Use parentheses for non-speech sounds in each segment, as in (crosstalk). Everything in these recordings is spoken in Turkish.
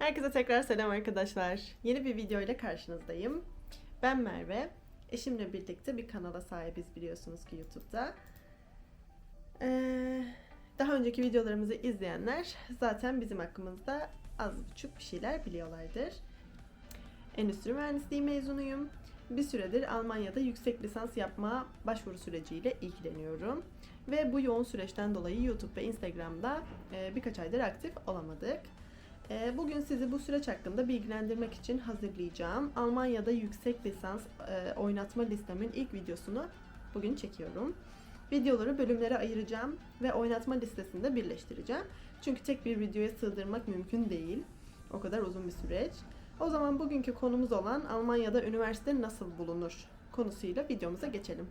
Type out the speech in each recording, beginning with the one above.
Herkese tekrar selam arkadaşlar. Yeni bir video ile karşınızdayım. Ben Merve. Eşimle birlikte bir kanala sahibiz biliyorsunuz ki YouTube'da. Ee, daha önceki videolarımızı izleyenler zaten bizim hakkımızda az buçuk bir şeyler biliyorlardır. Endüstri mühendisliği mezunuyum. Bir süredir Almanya'da yüksek lisans yapma başvuru süreciyle ilgileniyorum. Ve bu yoğun süreçten dolayı YouTube ve Instagram'da e, birkaç aydır aktif olamadık. E, Bugün sizi bu süreç hakkında bilgilendirmek için hazırlayacağım. Almanya'da yüksek lisans e, oynatma listemin ilk videosunu bugün çekiyorum. Videoları bölümlere ayıracağım ve oynatma listesinde birleştireceğim. Çünkü tek bir videoya sığdırmak mümkün değil. O kadar uzun bir süreç. O zaman bugünkü konumuz olan Almanya'da üniversite nasıl bulunur konusuyla videomuza geçelim.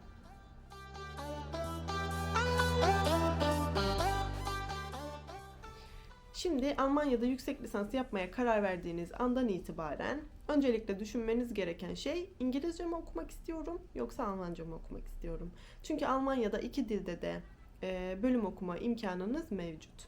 Şimdi Almanya'da yüksek lisans yapmaya karar verdiğiniz andan itibaren öncelikle düşünmeniz gereken şey İngilizce mi okumak istiyorum yoksa Almanca mı okumak istiyorum? Çünkü Almanya'da iki dilde de e, bölüm okuma imkanınız mevcut.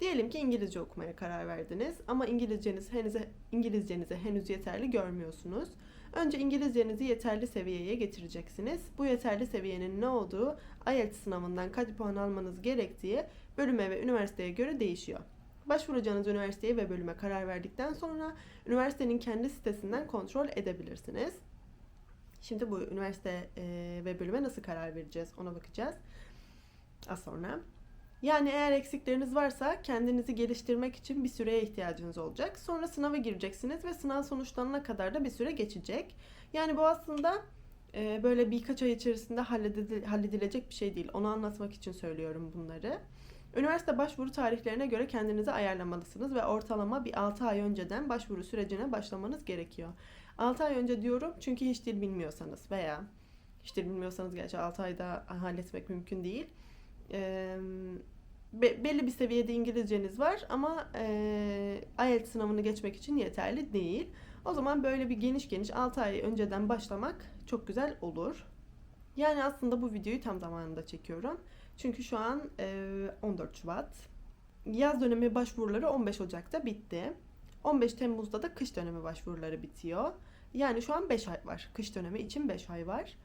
Diyelim ki İngilizce okumaya karar verdiniz ama İngilizceniz henüz İngilizcenizi henüz yeterli görmüyorsunuz. Önce İngilizcenizi yeterli seviyeye getireceksiniz. Bu yeterli seviyenin ne olduğu IELTS sınavından kaç puan almanız gerektiği bölüme ve üniversiteye göre değişiyor. Başvuracağınız üniversiteye ve bölüme karar verdikten sonra üniversitenin kendi sitesinden kontrol edebilirsiniz. Şimdi bu üniversite e, ve bölüme nasıl karar vereceğiz ona bakacağız az sonra. Yani eğer eksikleriniz varsa kendinizi geliştirmek için bir süreye ihtiyacınız olacak. Sonra sınava gireceksiniz ve sınav sonuçlanana kadar da bir süre geçecek. Yani bu aslında e, böyle birkaç ay içerisinde halledil- halledilecek bir şey değil. Onu anlatmak için söylüyorum bunları. Üniversite başvuru tarihlerine göre kendinizi ayarlamalısınız ve ortalama bir 6 ay önceden başvuru sürecine başlamanız gerekiyor. 6 ay önce diyorum çünkü hiç dil bilmiyorsanız veya hiç dil bilmiyorsanız gerçi 6 ayda halletmek mümkün değil. Ee, be- belli bir seviyede İngilizceniz var ama e, IELTS sınavını geçmek için yeterli değil. O zaman böyle bir geniş geniş 6 ay önceden başlamak çok güzel olur. Yani aslında bu videoyu tam zamanında çekiyorum. Çünkü şu an e, 14 Şubat. Yaz dönemi başvuruları 15 Ocak'ta bitti. 15 Temmuz'da da kış dönemi başvuruları bitiyor. Yani şu an 5 ay var. Kış dönemi için 5 ay var.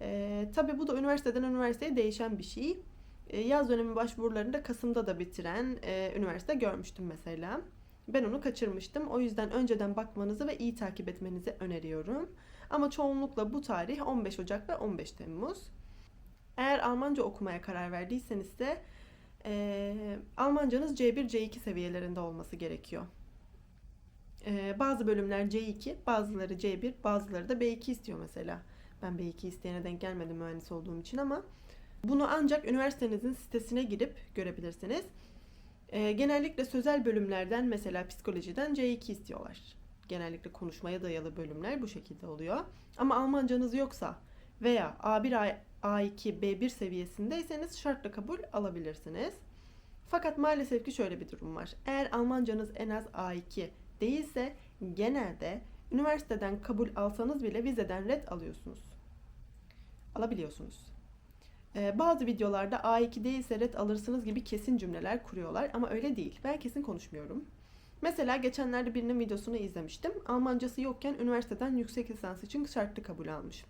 E, tabii bu da üniversiteden üniversiteye değişen bir şey. E, yaz dönemi başvurularını da Kasım'da da bitiren e, üniversite görmüştüm mesela. Ben onu kaçırmıştım. O yüzden önceden bakmanızı ve iyi takip etmenizi öneriyorum. Ama çoğunlukla bu tarih 15 Ocak ve 15 Temmuz. Eğer Almanca okumaya karar verdiyseniz de e, Almancanız C1, C2 seviyelerinde olması gerekiyor. E, bazı bölümler C2, bazıları C1, bazıları da B2 istiyor mesela. Ben B2 isteyene denk gelmedim mühendis olduğum için ama bunu ancak üniversitenizin sitesine girip görebilirsiniz. E, genellikle sözel bölümlerden mesela psikolojiden C2 istiyorlar. Genellikle konuşmaya dayalı bölümler bu şekilde oluyor. Ama Almancanız yoksa veya A1, A2, B1 seviyesindeyseniz şartlı kabul alabilirsiniz. Fakat maalesef ki şöyle bir durum var. Eğer Almancanız en az A2 değilse genelde üniversiteden kabul alsanız bile vizeden red alıyorsunuz. Alabiliyorsunuz. Ee, bazı videolarda A2 değilse red alırsınız gibi kesin cümleler kuruyorlar ama öyle değil. Ben kesin konuşmuyorum. Mesela geçenlerde birinin videosunu izlemiştim. Almancası yokken üniversiteden yüksek lisans için şartlı kabul almış.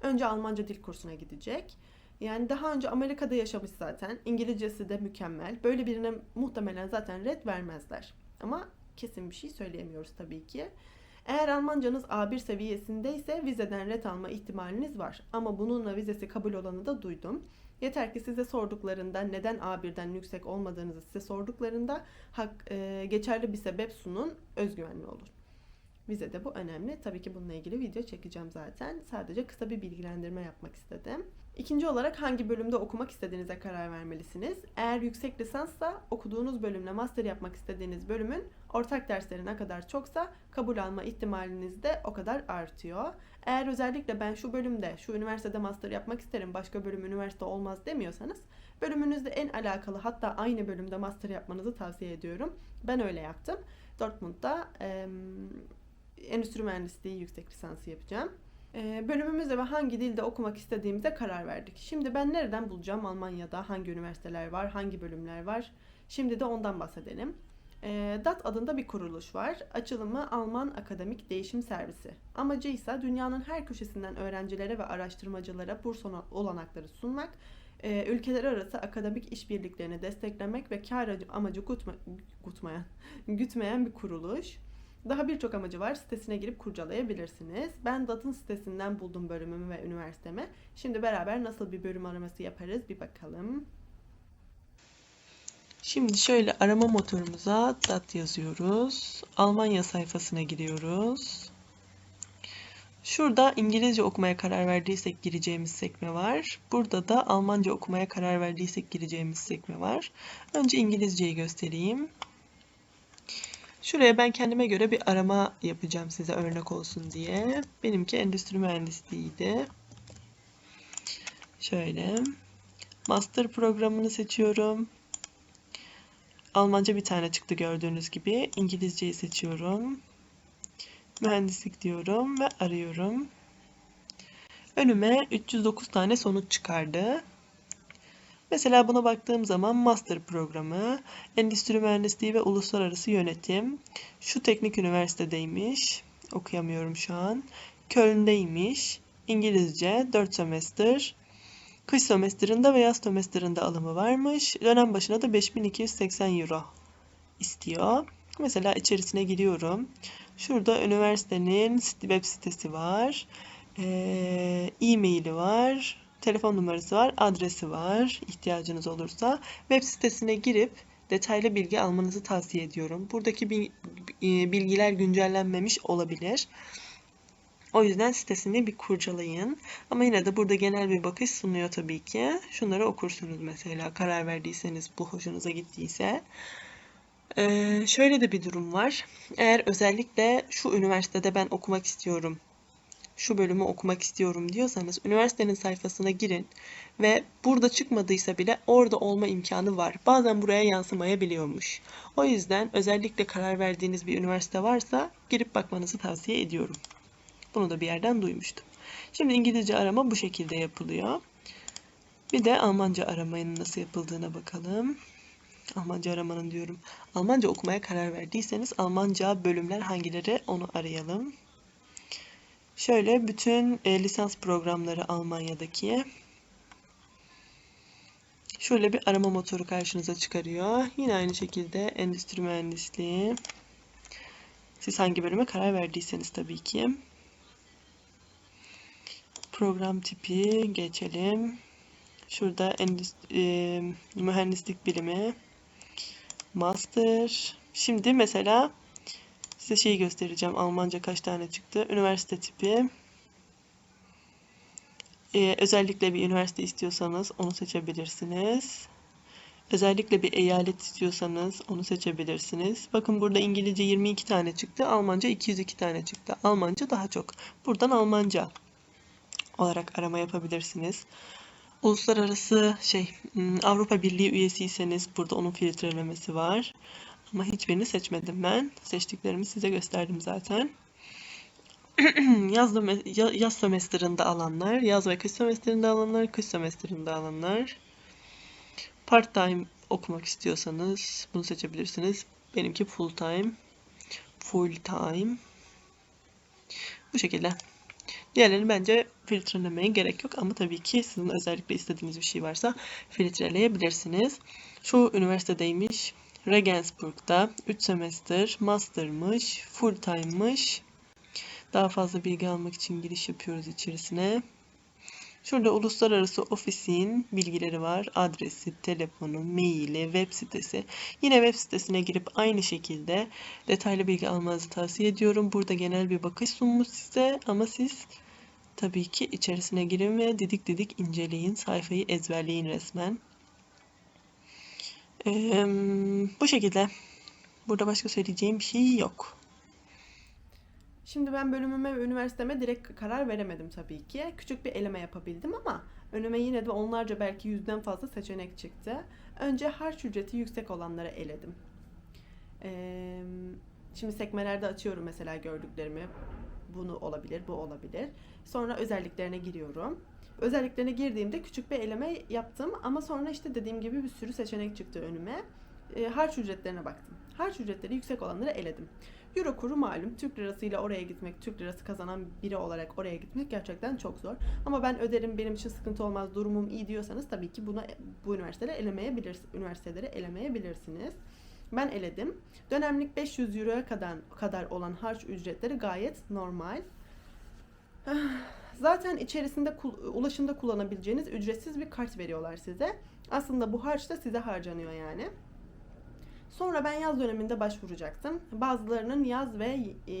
Önce Almanca dil kursuna gidecek. Yani daha önce Amerika'da yaşamış zaten. İngilizcesi de mükemmel. Böyle birine muhtemelen zaten red vermezler. Ama kesin bir şey söyleyemiyoruz tabii ki. Eğer Almancanız A1 seviyesindeyse vizeden red alma ihtimaliniz var. Ama bununla vizesi kabul olanı da duydum. Yeter ki size sorduklarında neden A1'den yüksek olmadığınızı size sorduklarında hak, e, geçerli bir sebep sunun, özgüvenli olur. Vize de bu önemli. Tabii ki bununla ilgili video çekeceğim zaten. Sadece kısa bir bilgilendirme yapmak istedim. İkinci olarak hangi bölümde okumak istediğinize karar vermelisiniz. Eğer yüksek lisanssa okuduğunuz bölümle master yapmak istediğiniz bölümün ortak dersleri ne kadar çoksa kabul alma ihtimaliniz de o kadar artıyor. Eğer özellikle ben şu bölümde, şu üniversitede master yapmak isterim, başka bölüm üniversite olmaz demiyorsanız bölümünüzde en alakalı hatta aynı bölümde master yapmanızı tavsiye ediyorum. Ben öyle yaptım. Dortmund'da e, endüstri mühendisliği yüksek lisansı yapacağım. Ee, bölümümüzde ve hangi dilde okumak istediğimize karar verdik. Şimdi ben nereden bulacağım Almanya'da hangi üniversiteler var, hangi bölümler var? Şimdi de ondan bahsedelim. E, DAT adında bir kuruluş var. Açılımı Alman Akademik Değişim Servisi. Amacı ise dünyanın her köşesinden öğrencilere ve araştırmacılara burs olanakları sunmak, e, ülkeler arası akademik işbirliklerini desteklemek ve kar amacı- gütme, gütmeyen, gütmeyen (laughs) bir kuruluş. Daha birçok amacı var. Sitesine girip kurcalayabilirsiniz. Ben DAT'ın sitesinden buldum bölümümü ve üniversitemi. Şimdi beraber nasıl bir bölüm araması yaparız bir bakalım. Şimdi şöyle arama motorumuza DAT yazıyoruz. Almanya sayfasına giriyoruz. Şurada İngilizce okumaya karar verdiysek gireceğimiz sekme var. Burada da Almanca okumaya karar verdiysek gireceğimiz sekme var. Önce İngilizceyi göstereyim. Şuraya ben kendime göre bir arama yapacağım size örnek olsun diye. Benimki endüstri mühendisliğiydi. Şöyle. Master programını seçiyorum. Almanca bir tane çıktı gördüğünüz gibi. İngilizceyi seçiyorum. Mühendislik diyorum ve arıyorum. Önüme 309 tane sonuç çıkardı. Mesela buna baktığım zaman master programı, endüstri mühendisliği ve uluslararası yönetim. Şu teknik üniversitedeymiş. Okuyamıyorum şu an. Köln'deymiş. İngilizce 4 semester. Kış sömestrinde ve yaz sömestrinde alımı varmış. Dönem başına da 5280 euro istiyor. Mesela içerisine giriyorum. Şurada üniversitenin web sitesi var. Ee, E-maili var. Telefon numarası var. Adresi var. ihtiyacınız olursa. Web sitesine girip detaylı bilgi almanızı tavsiye ediyorum. Buradaki e, bilgiler güncellenmemiş olabilir. O yüzden sitesini bir kurcalayın. Ama yine de burada genel bir bakış sunuyor tabii ki. Şunları okursunuz mesela karar verdiyseniz bu hoşunuza gittiyse. Ee, şöyle de bir durum var. Eğer özellikle şu üniversitede ben okumak istiyorum, şu bölümü okumak istiyorum diyorsanız üniversitenin sayfasına girin ve burada çıkmadıysa bile orada olma imkanı var. Bazen buraya yansımayabiliyormuş. O yüzden özellikle karar verdiğiniz bir üniversite varsa girip bakmanızı tavsiye ediyorum. Bunu da bir yerden duymuştum. Şimdi İngilizce arama bu şekilde yapılıyor. Bir de Almanca aramanın nasıl yapıldığına bakalım. Almanca aramanın diyorum. Almanca okumaya karar verdiyseniz Almanca bölümler hangileri onu arayalım. Şöyle bütün e, lisans programları Almanya'daki. Şöyle bir arama motoru karşınıza çıkarıyor. Yine aynı şekilde endüstri mühendisliği. Siz hangi bölüme karar verdiyseniz tabii ki. Program tipi geçelim. Şurada endüstri, e, mühendislik bilimi. Master. Şimdi mesela size şeyi göstereceğim. Almanca kaç tane çıktı. Üniversite tipi. Ee, özellikle bir üniversite istiyorsanız onu seçebilirsiniz. Özellikle bir eyalet istiyorsanız onu seçebilirsiniz. Bakın burada İngilizce 22 tane çıktı. Almanca 202 tane çıktı. Almanca daha çok. Buradan Almanca olarak arama yapabilirsiniz. Uluslararası şey hmm, Avrupa Birliği üyesiyseniz burada onun filtrelemesi var. Ama hiçbirini seçmedim ben. Seçtiklerimi size gösterdim zaten. (clears throat) yaz, yaz sömestrinde alanlar, yaz ve kış sömestrinde alanlar, kış sömestrinde alanlar. Part time okumak istiyorsanız bunu seçebilirsiniz. Benimki full time. Full time. Bu şekilde. Diğerlerini bence filtrelemeye gerek yok ama tabii ki sizin özellikle istediğiniz bir şey varsa filtreleyebilirsiniz. Şu üniversitedeymiş. Regensburg'da 3 semester, master'mış, full time'mış. Daha fazla bilgi almak için giriş yapıyoruz içerisine. Şurada uluslararası ofisin bilgileri var. Adresi, telefonu, maili, web sitesi. Yine web sitesine girip aynı şekilde detaylı bilgi almanızı tavsiye ediyorum. Burada genel bir bakış sunmuş size ama siz tabii ki içerisine girin ve didik didik inceleyin. Sayfayı ezberleyin resmen. Bu şekilde. Burada başka söyleyeceğim bir şey yok. Şimdi ben bölümüme ve üniversiteme direkt karar veremedim tabii ki. Küçük bir eleme yapabildim ama önüme yine de onlarca belki yüzden fazla seçenek çıktı. Önce harç ücreti yüksek olanları eledim. Şimdi sekmelerde açıyorum mesela gördüklerimi. Bunu olabilir, bu olabilir. Sonra özelliklerine giriyorum. Özelliklerine girdiğimde küçük bir eleme yaptım ama sonra işte dediğim gibi bir sürü seçenek çıktı önüme. e, harç ücretlerine baktım. Harç ücretleri yüksek olanları eledim. Euro kuru malum. Türk lirasıyla oraya gitmek, Türk lirası kazanan biri olarak oraya gitmek gerçekten çok zor. Ama ben öderim, benim için sıkıntı olmaz, durumum iyi diyorsanız tabii ki buna bu üniversiteleri elemeyebilirsiniz. Üniversiteleri elemeyebilirsiniz. Ben eledim. Dönemlik 500 euroya kadar kadar olan harç ücretleri gayet normal. Zaten içerisinde ulaşımda kullanabileceğiniz ücretsiz bir kart veriyorlar size. Aslında bu harç da size harcanıyor yani. Sonra ben yaz döneminde başvuracaktım. Bazılarının yaz ve e,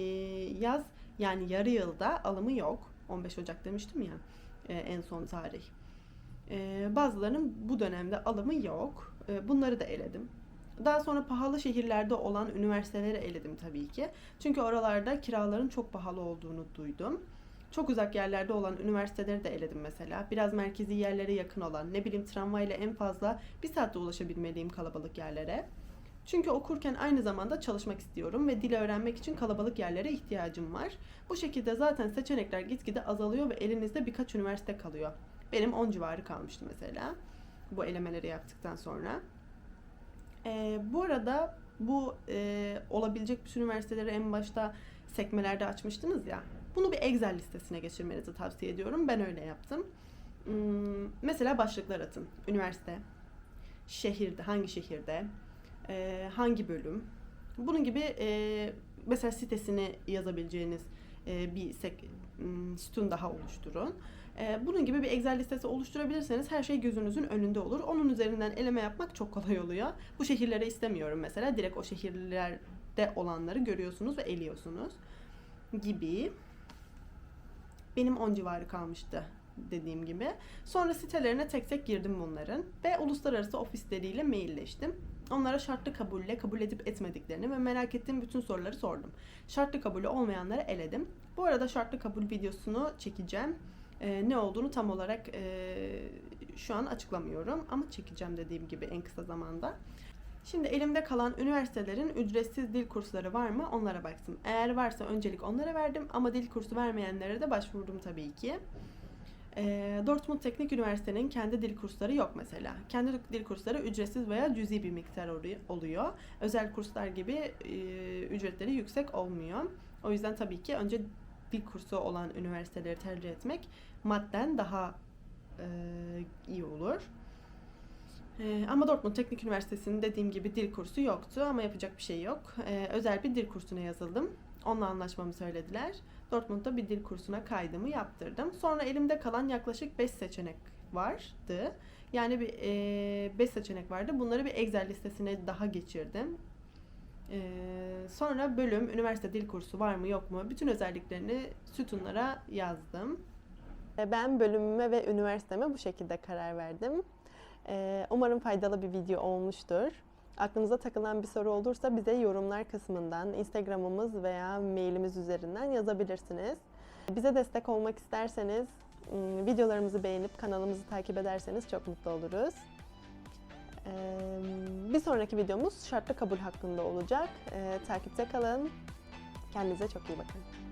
yaz yani yarı yılda alımı yok. 15 Ocak demiştim ya e, en son tarih. E, bazılarının bu dönemde alımı yok. E, bunları da eledim. Daha sonra pahalı şehirlerde olan üniversiteleri eledim tabii ki. Çünkü oralarda kiraların çok pahalı olduğunu duydum. Çok uzak yerlerde olan üniversiteleri de eledim mesela. Biraz merkezi yerlere yakın olan, ne bileyim tramvayla en fazla bir saatte ulaşabilmeliyim kalabalık yerlere. Çünkü okurken aynı zamanda çalışmak istiyorum ve dil öğrenmek için kalabalık yerlere ihtiyacım var. Bu şekilde zaten seçenekler gitgide azalıyor ve elinizde birkaç üniversite kalıyor. Benim 10 civarı kalmıştı mesela bu elemeleri yaptıktan sonra. Ee, bu arada bu e, olabilecek bütün üniversiteleri en başta sekmelerde açmıştınız ya. Bunu bir Excel listesine geçirmenizi tavsiye ediyorum. Ben öyle yaptım. Hmm, mesela başlıklar atın. Üniversite, şehirde, hangi şehirde, hangi bölüm. Bunun gibi mesela sitesini yazabileceğiniz bir sek, m, sütun daha oluşturun. Bunun gibi bir Excel listesi oluşturabilirseniz her şey gözünüzün önünde olur. Onun üzerinden eleme yapmak çok kolay oluyor. Bu şehirlere istemiyorum mesela. Direkt o şehirlerde olanları görüyorsunuz ve eliyorsunuz gibi. Benim 10 civarı kalmıştı dediğim gibi. Sonra sitelerine tek tek girdim bunların ve uluslararası ofisleriyle mailleştim. Onlara şartlı kabulle kabul edip etmediklerini ve merak ettiğim bütün soruları sordum. Şartlı kabulü olmayanları eledim. Bu arada şartlı kabul videosunu çekeceğim. Ee, ne olduğunu tam olarak e, şu an açıklamıyorum ama çekeceğim dediğim gibi en kısa zamanda. Şimdi elimde kalan üniversitelerin ücretsiz dil kursları var mı onlara baktım. Eğer varsa öncelik onlara verdim ama dil kursu vermeyenlere de başvurdum tabii ki. Ee, Dortmund Teknik Üniversite'nin kendi dil kursları yok mesela. Kendi dil kursları ücretsiz veya cüzi bir miktar oluyor. Özel kurslar gibi e, ücretleri yüksek olmuyor. O yüzden tabii ki önce dil kursu olan üniversiteleri tercih etmek madden daha e, iyi olur. Ee, ama Dortmund Teknik Üniversitesi'nin dediğim gibi dil kursu yoktu ama yapacak bir şey yok. Ee, özel bir dil kursuna yazıldım. Onunla anlaşmamı söylediler. Dortmund'da bir dil kursuna kaydımı yaptırdım. Sonra elimde kalan yaklaşık 5 seçenek vardı. Yani bir 5 seçenek vardı. Bunları bir Excel listesine daha geçirdim. Ee, sonra bölüm, üniversite dil kursu var mı yok mu? Bütün özelliklerini sütunlara yazdım. Ben bölümüme ve üniversiteme bu şekilde karar verdim. Ee, Umarım faydalı bir video olmuştur. Aklınıza takılan bir soru olursa bize yorumlar kısmından, Instagram'ımız veya mailimiz üzerinden yazabilirsiniz. Bize destek olmak isterseniz ım, videolarımızı beğenip kanalımızı takip ederseniz çok mutlu oluruz. Ee, Bir sonraki videomuz şartlı kabul hakkında olacak. Ee, Takipte kalın. Kendinize çok iyi bakın.